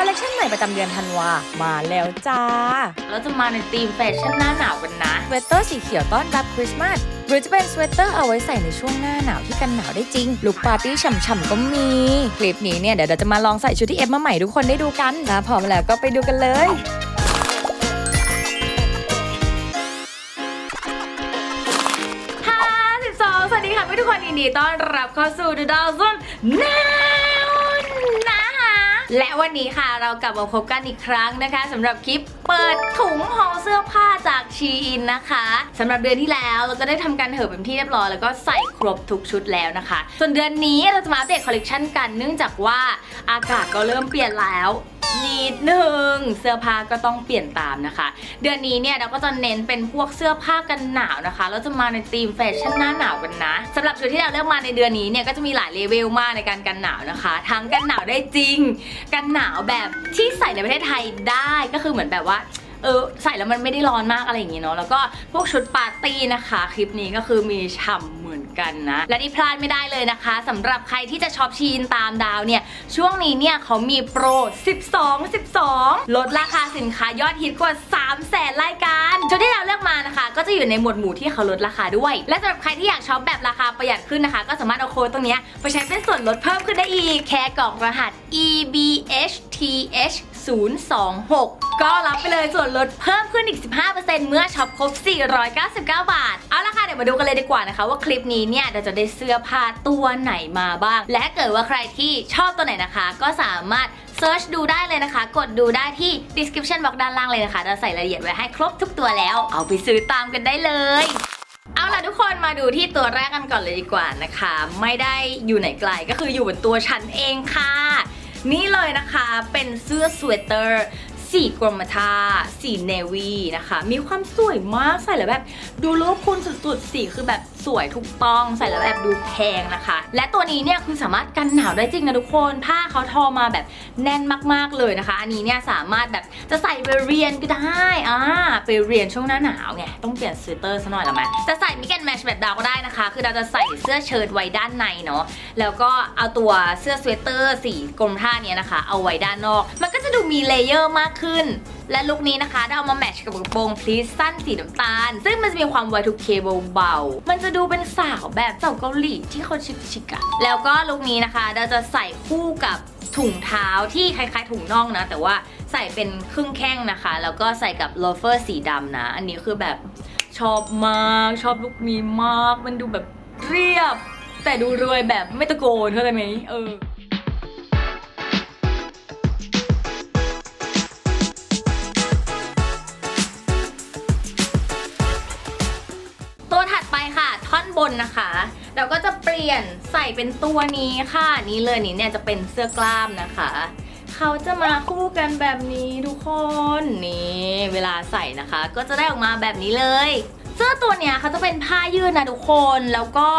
คอลเลคชันใหม่ประจำเดือนธันวา มาแล้วจ้า เราจะมาในธีมแฟชั่นหน้าหนาวกันนะ สเวตเตอร์สีเขียวต้อนรับคริสต์มาส หรือจะเป็นสเวตเตอร์เอาไว้ใส่ในช่วงหน้าหนาวที่กันหนาวได้จริง ลุคปาร์ตี้ฉ่ำๆก็มี คลิปนี้เนี่ยเดี๋ยวเราจะมาลองใส่ชุดที่เอฟมาใหม่ทุกคนได้ดูกันนะพร้อมแล้วก็ไปดูกันเลยห้าสิบสองสวัสดีค่ะทุกคนยินดีต้อนรับเข้าสู่ The Dozen Now นะคะ และวันนี้ค่ะเรากลับมาพบกันอีกครั้งนะคะสำหรับคลิปเปิดถุงห่อเสื้อผ้าจากชีอินนะคะสำหรับเดือนที่แล้วเราก็ได้ทำการเหิบเป็นที่เรียบร้อยแล้วก็ใส่ครบทุกชุดแล้วนะคะ ส่วนเดือนนี้เราจะมาอัปเดตคอลเลกชันกันเนื่องจากว่าอากาศก็เริ่มเปลี่ยนแล้ว นิดนึงเสื้อผ้าก็ต้องเปลี่ยนตามนะคะ เดือนนี้เนี่ยเราก็จะเน้นเป็นพวกเสื้อผ้ากันหนาวนะคะเราจะมาในธีมแฟชั่นหน้าหนาวกันนะสำหรับชุดที่เราเลือกมาในเดือนนี้เนี่ยก็จะมีหลายเลเวลมากในการกันหนาวนะคะ ทั้งกันหนาวได้จริง กันหนาวแบบที่ใส่ในประเทศไทยได้ก็คือเหมือนแบบว่า เออใส่แล้วมันไม่ได้ร้อนมากอะไรอย่างงี้เนาะแล้วก็พวกชุดปาร์ตี้นะคะ คลิปนี้ก็คือมีฉ่ำเหมือนกันนะ และที่พลาดไม่ได้เลยนะคะสำหรับใครที่จะช็อปชีนตามดาวเนี่ย ช่วงนี้เนี่ยเขามีโปร 12 12 ลดราคาสินค้ายอดฮิตกว่า3แสนรายการชุดที่เราเลือกมานะคะ ก็จะอยู่ในหมวดหมู่ที่เขาลดราคาด้วย และสำหรับใครที่อยากช็อปแบบราคาประหยัดขึ้นนะคะ ก็สามารถเอาโค้ดตรงนี้ไปใช้เป็นส่วนลดเพิ่มขึ้นได้อีกแค่กรอกรหัส EBHTH 026 ก็รับไปเลยส่วนลดเพิ่มขึ้นอีก 15%เมื่อช็อปครบ 499 บาท เอาละค่ะ เดี๋ยวมาดูกันเลยดีกว่านะคะ ว่าคลิปนี้เนี่ยเราจะได้เสื้อผ้าตัวไหนมาบ้าง และเกิดว่าใครที่ชอบตัวไหนนะคะ ก็สามารถเซิร์ชดูได้เลยนะคะ กดดูได้ที่ description box ด้านล่างเลยนะคะ เราใส่รายละเอียดไว้ให้ครบทุกตัวแล้ว เอาไปซื้อตามกันได้เลยเอาล่ะทุกคนมาดูที่ตัวแรกกันก่อนเลยดีกว่านะคะ ไม่ได้อยู่ไหนไกลก็คืออยู่บนตัวฉันเองค่ะ นี่เลยนะคะเป็นเสื้อสเวตเตอร์สีกรมท่าสีเนวีนะคะ มีความสวยมากใส่แล้วแบบ ดูรูกคุณสุดๆ สีคือแบบ สวยถูกต้องใส่แล้วแบบดูแพงนะคะ และตัวนี้เนี่ยคือสามารถกันหนาวได้จริงนะทุกคน ผ้าเขาทอมาแบบแน่นมากๆเลยนะคะ อันนี้เนี่ยสามารถแบบจะใส่ไปเรียนก็ได้อ่าไปเรียนช่วงหน้าหนาวไงต้องเปลี่ยนสเวตเตอร์ซะหน่อยละมั้ยจะใส่มิกแอนแมชแบบดาวก็ได้นะคะ คือเราจะใส่เสื้อเชิ้ตไว้ด้านในเนาะแล้วก็เอาตัวเสื้อสเวตเตอร์สีกรมท่าเนี้ยนะคะ เอาไว้ด้านนอก มันก็จะดูมีเลเยอร์มากขึ้น และลุคนี้นะคะได้เอามาแมทช์กับกระโปรงพลีสสั้นสีน้ำตาล ซึ่งมันจะมีความ Y2K เบาๆมันจะดูเป็นสาวแบบสาวเกาหลีที่เขาชิคๆอะแล้วก็ลุคนี้นะคะเราจะใส่คู่กับถุงเท้าที่คล้ายๆถุงน่องนะ แต่ว่าใส่เป็นครึ่งแข้งนะคะ แล้วก็ใส่กับโลเฟอร์สีดำนะ อันนี้คือแบบชอบมากชอบลุคนี้มาก มันดูแบบเรียบ แต่ดูรวยแบบไม่ตะโกนเข้าใจไหมเออ บนนะคะเราก็จะเปลี่ยนใส่เป็นตัวนี้ค่ะ นี่เลยนี่เนี่ยจะเป็นเสื้อกล้ามนะคะ เขาจะมาคู่กันแบบนี้ทุกคนนี่เวลาใส่นะคะ ก็จะได้ออกมาแบบนี้เลย เสื้อตัวเนี้ยเขาจะเป็นผ้ายืดนะทุกคนแล้วก็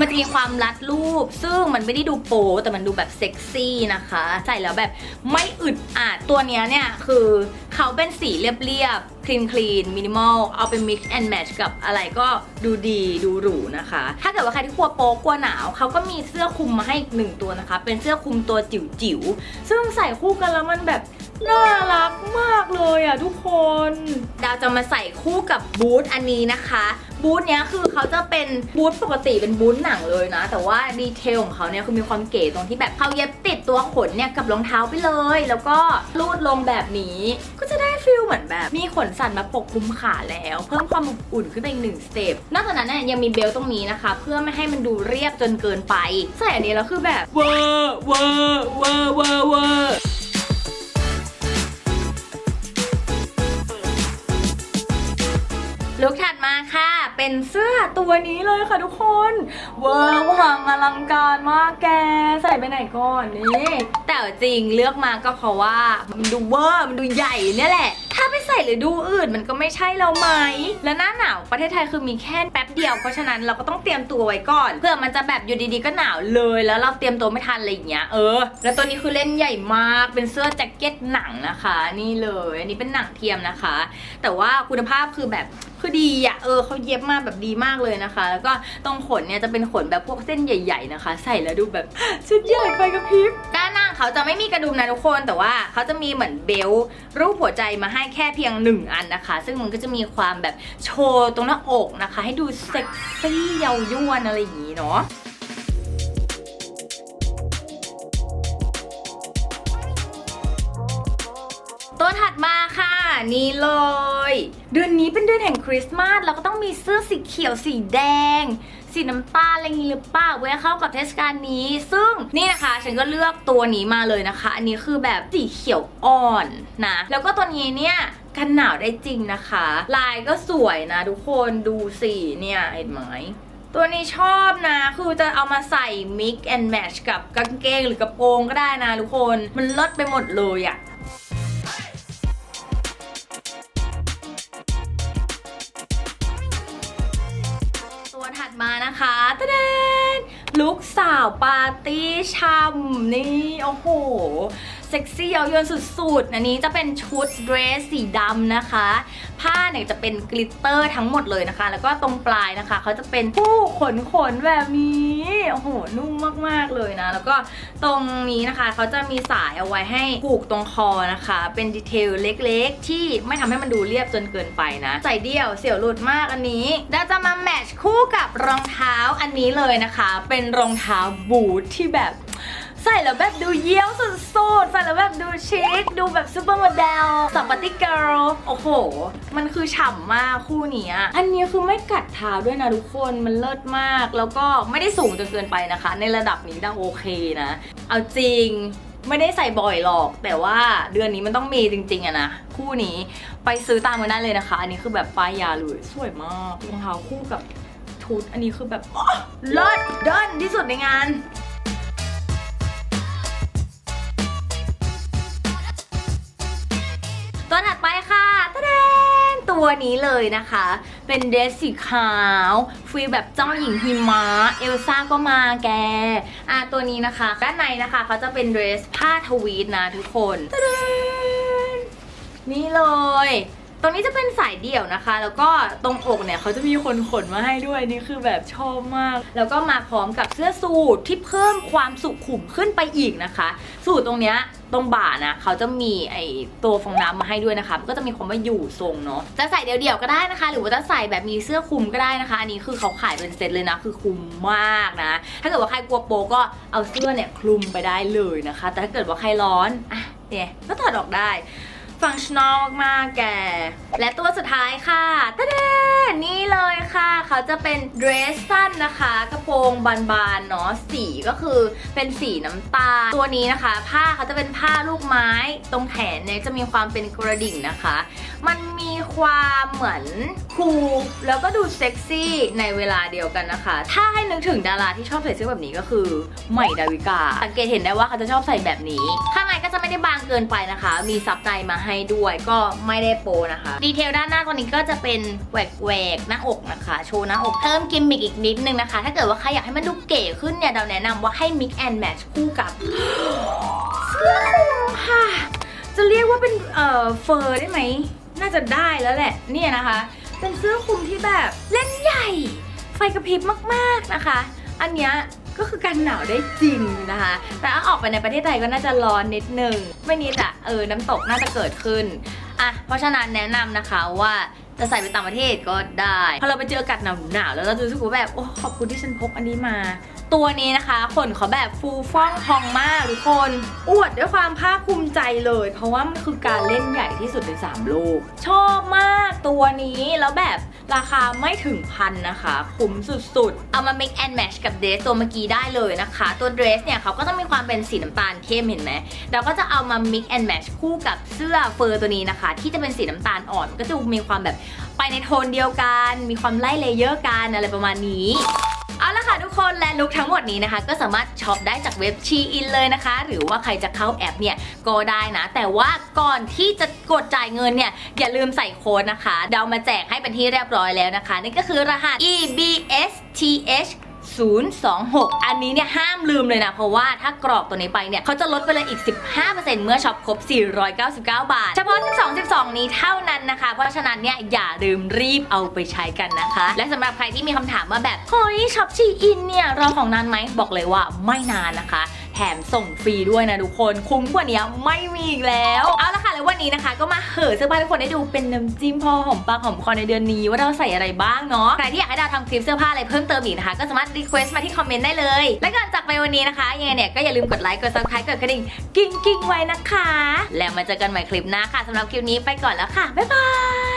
มันจะมีความรัดรูป ซึ่งมันไม่ได้ดูโป๊แต่มันดูแบบเซ็กซี่นะคะ ใส่แล้วแบบไม่อึดอัดตัวเนี้ยเนี่ย คือเขาเป็นสีเรียบๆคลีนคลีนมินิมอลเอาไป mix and match กับอะไรก็ดูดีดูหรูนะคะ ถ้าเกิดว่าใครที่กลัวโป๊กลัวหนาว เขาก็มีเสื้อคลุมมาให้อีกหนึ่งตัวนะคะ เป็นเสื้อคลุมตัวจิ๋วๆ ซึ่งใส่คู่กันแล้วมันแบบ น่ารักมากเลยอะทุกคน ดาวจะมาใส่คู่กับบูทอันนี้นะคะ บูทเนี้ยคือเขาจะเป็นบูทปกติเป็นบูทหนังเลยนะ แต่ว่าดีเทลของเขาเนี่ยคือมีความเก๋ตรงที่แบบเขาเย็บติดตัวขนเนี่ยกับรองเท้าไปเลย แล้วก็ลูดลงแบบนี้ ก็จะได้ฟิลเหมือนแบบ มีขนสันมาปกคลุมขาแล้ว เพิ่มความอบอุ่นขึ้นไปอีกหนึ่งสเต็ปนอกจากนั้นเนี่ยยังมีเบลต์ตรงนี้นะคะ เพื่อไม่ให้มันดูเรียบจนเกินไป ใส่อันนี้แล้วคือแบบเวอร์เวอร์เวอร์เวอร์เวอร์ ลุกถัดมาค่ะ เป็นเสื้อตัวนี้เลยค่ะทุกคน เวอร์วังอลังการมากแก ใส่ไปไหนก่อนนี่ แต่จริงเลือกมาก็เพราะว่า มันดูเวอร์ มันดูใหญ่เนี่ยแหละ ส่หรือดูอื่นมันก็ไม่ใช่เราไหม และหน้าหนาวประเทศไทยคือมีแค่แป๊บเดียวเพราะฉะนั้นเราก็ต้องเตรียมตัวไว้ก่อนเพื่อมันจะแบบอยู่ดีๆก็หนาวเลยแล้วเราเตรียมตัวไม่ทันอะไรอย่างเงี้ยเออแล้วตัวนี้คือเล่นใหญ่มากเป็นเสื้อแจ็คเก็ตหนังนะคะ นี่เลยอันนี้เป็นหนังเทียมนะคะ แต่ว่าคุณภาพคือแบบคือดีอะเออเขาเย็บมาแบบดีมากเลยนะคะ แล้วก็ตรงขนเนี่ยจะเป็นขนแบบพวกเส้นใหญ่ ๆนะคะ ใส่แล้วดูแบบชุดใหญ่ไฟกระพริบ เขาจะไม่มีกระดุมนะทุกคน แต่ว่าเขาจะมีเหมือนเบลต์รูปหัวใจมาให้แค่เพียงหนึ่งอันนะคะ ซึ่งมันก็จะมีความแบบโชว์ตรงหน้าอกนะคะ ให้ดูเซ็กซี่เยาวยวนอะไรอย่างนี้เนาะตัวถัดมาค่ะ นี่เลย เดือนนี้เป็นเดือนแห่งคริสต์มาสเราก็ต้องมีเสื้อสีเขียวสีแดง สีน้ำตาลอะไรงนี้หรือเปล่าเว้ยเข้ากับเทศกาลนี้ ซึ่งนี่นะคะฉันก็เลือกตัวนี้มาเลยนะคะ อันนี้คือแบบสีเขียวอ่อนนะ แล้วก็ตัวนี้เนี่ยกันหนาวได้จริงนะคะ ลายก็สวยนะทุกคนดูสิเนี่ยเห็นไหมตัวนี้ชอบนะ คือจะเอามาใส่ mix and match กับกางเกงหรือกระโปรงก็ได้นะทุกคน มันเลิศไปหมดเลยอะ ลุกสาวปาร์ตี้ช่ำนี่ โอ้โห ซ็กซี่เย้ายวนสุดๆ อันนี้จะเป็นชุดเดรสสีดำนะคะ ผ้าเนี่ยจะเป็นกลิตเตอร์ทั้งหมดเลยนะคะ แล้วก็ตรงปลายนะคะเขาจะเป็นผู้ขนขนแบบนี้ โอ้โห นุ่มมากๆเลยนะ แล้วก็ตรงนี้นะคะเขาจะมีสายเอาไว้ให้ผูกตรงคอนะคะ เป็นดีเทลเล็กๆ ที่ไม่ทำให้มันดูเรียบจนเกินไปนะ ใส่เดี่ยวเสี่ยวหลุดมากอันนี้เราจะมาแมทช์คู่กับรองเท้าอันนี้เลยนะคะ เป็นรองเท้าบูทที่แบบ ใส่แล้วแบบดูเยี่ยวสุดๆ ใส่แล้วแบบดูชิค ดูแบบซูเปอร์โมเดลสับปฏิเกิลโอ้โห มันคือฉ่ำมากคู่นี้อันนี้คือไม่กัดเท้าด้วยนะทุกคน มันเลิศมาก แล้วก็ไม่ได้สูงจนเกินไปนะคะ ในระดับนี้ได้โอเคนะ เอาจริงไม่ได้ใส่บ่อยหรอก แต่ว่าเดือนนี้มันต้องมีจริงๆอะนะคู่นี้ไปซื้อตามกันได้เลยนะคะ อันนี้คือแบบป้ายยาเลยสวยมากรองเท้าคู่กับชุดอันนี้คือแบบอ๋อเลิศเดินที่สุดในงาน ตัวนี้เลยนะคะ เป็นเดรสสีขาวฟีลแบบเจ้าหญิงหิมะเอลซ่าก็มาแกอะตัวนี้นะคะ ด้านในนะคะเขาจะเป็นเดรสผ้าทวีตนะทุกคนนนี่เลย ตรงนี้จะเป็นสายเดี่ยวนะคะ แล้วก็ตรงอกเนี่ยเขาจะมีคนขนมาให้ด้วยนี่คือแบบชอบมาก แล้วก็มาพร้อมกับเสื้อสูทที่เพิ่มความสุขุมขึ้นไปอีกนะคะ สูทตรงเนี้ย ตรงบ่านะเขาจะมีไอตัวฟองน้ำมาให้ด้วยนะคะก็จะมีความว่าอยู่ทรงเนาะจะใส่เดี่ยวๆก็ได้นะคะ หรือว่าจะใส่แบบมีเสื้อคลุมก็ได้นะคะอันนี้คือเขาขายเป็นเซตเลยนะคือคลุมมากนะ ถ้าเกิดว่าใครกลัวโปก็เอาเสื้อเนี่ยคลุมไปได้เลยนะคะ แต่ถ้าเกิดว่าใครร้อนอะเนี่ยก็ถอดออกได้ ฟังชั่นอลมากๆแก และตัวสุดท้ายค่ะตะเดนี่เลยค่ะ เขาจะเป็นเดรสสั้นนะคะ กระโปรงบานๆเนาะสีก็คือเป็นสีน้ำตาล ตัวนี้นะคะ ผ้าเขาจะเป็นผ้าลูกไม้ตรงแขนเนี่ยจะมีความเป็นกระดิ่งนะคะ มันมีความเหมือนคูลแล้วก็ดูเซ็กซี่ในเวลาเดียวกันนะคะ ถ้าให้นึกถึงดาราที่ชอบใส่เสื้อแบบนี้ก็คือใหม่ดาวิกา สังเกตเห็นได้ว่าเขาจะชอบใส่แบบนี้ข้าง ก็จะไม่ได้บางเกินไปนะคะ มีซับในมาให้ด้วยก็ไม่ได้โปนะคะ ดีเทลด้านหน้าตัวนี้ก็จะเป็นแหวกแหวกหน้าอกนะคะ โชว์หน้าอกเพิ่มกิมมิกอีกนิดนึงนะคะ ถ้าเกิดว่าใครอยากให้มันดูเก๋ขึ้นเนี่ยเราแนะนำว่าให้ mix and match คู่กับเสื้อคลุมค่ะ จะเรียกว่าเป็นเอ่อเฟอร์ได้ไหม น่าจะได้แล้วแหละเนี่ยนะคะ เป็นเสื้อคลุมที่แบบเล่นใหญ่ ไฟกระพริบมากๆนะคะ อันเนี้ย ก็คือกันหนาวได้จริงนะคะ แต่ถ้าออกไปในประเทศไทยก็น่าจะร้อนนิดนึง ไม่นิดอะเออ น้ำตกน่าจะเกิดขึ้น อะ เพราะฉะนั้นแนะนำนะคะว่าจะใส่ไปต่างประเทศก็ได้ พอเราไปเจออากาศหนาวหนาวแล้วเราจะรู้สึกว่าแบบ โอ้ ขอบคุณที่ฉันพกอันนี้มา ตัวนี้นะคะขนเขาแบบฟูฟ่องพองมากทุกคนอวดด้วยความภาคภูมิใจเลย เพราะว่ามันคือการเล่นใหญ่ที่สุดใน3โลก ชอบมากตัวนี้แล้วแบบราคาไม่ถึงพันนะคะ คุ้มสุดๆ เอามา mix and match กับเดรสตัวเมื่อกี้ได้เลยนะคะ ตัวเดรสเนี่ยเขาก็จะมีความเป็นสีน้ำตาลเข้มเห็นไหมเราก็จะเอามา mix and match คู่กับเสื้อเฟอร์ตัวนี้นะคะ ที่จะเป็นสีน้ำตาลอ่อนก็จะมีความแบบไปในโทนเดียวกัน มีความไล่เลเยอร์กันอะไรประมาณนี้ เอาละค่ะทุกคนและลุกทั้งหมดนี้นะคะ ก็สามารถช็อปได้จากเว็บชีอินเลยนะคะ หรือว่าใครจะเข้าแอปเนี่ยก็ได้นะ แต่ว่าก่อนที่จะกดจ่ายเงินเนี่ยอย่าลืมใส่โค้ดนะคะ เดามาแจกให้เป็นที่เรียบร้อยแล้วนะคะ นี่ก็คือรหัส EBSTH 026 อันนี้เนี่ยห้ามลืมเลยนะ เพราะว่าถ้ากรอกตัวนี้ไปเนี่ยเขาจะลดไปเลยอีก 15%เมื่อช็อปครบ 499 บาท เฉพาะ12 12 นี้เท่านั้นนะคะ เพราะฉะนั้นเนี่ยอย่าลืมรีบเอาไปใช้กันนะคะ และสำหรับใครที่มีคำถามว่าแบบเฮ้ยช็อปชีอินเนี่ยรอของนานไหมบอกเลยว่าไม่นานนะคะ แถมส่งฟรีด้วยนะทุกคน คุ้มกว่านี้ไม่มีอีกแล้ว เอาละค่ะ แล้ววันนี้นะคะ ก็มาเหอะเสื้อผ้าทุกคนได้ดูเป็นน้ำจิ้มพอหอมปากหอมคอในเดือนนี้ว่าเราใส่อะไรบ้างเนาะใครที่อยากให้ดาวทำคลิปเสื้อผ้าอะไรเพิ่มเติมอีกนะคะ ก็สามารถรีเควสต์มาที่คอมเมนต์ได้เลย และก่อนจากไปวันนี้นะคะยังไงเนี่ยก็อย่าลืมกดไลค์กด subscribe กดกระดิ่งกิ้งกิ้งไว้นะคะ แล้วมาเจอกันใหม่คลิปหน้าค่ะสำหรับคลิปนี้ไปก่อนแล้วค่ะบ๊ายบาย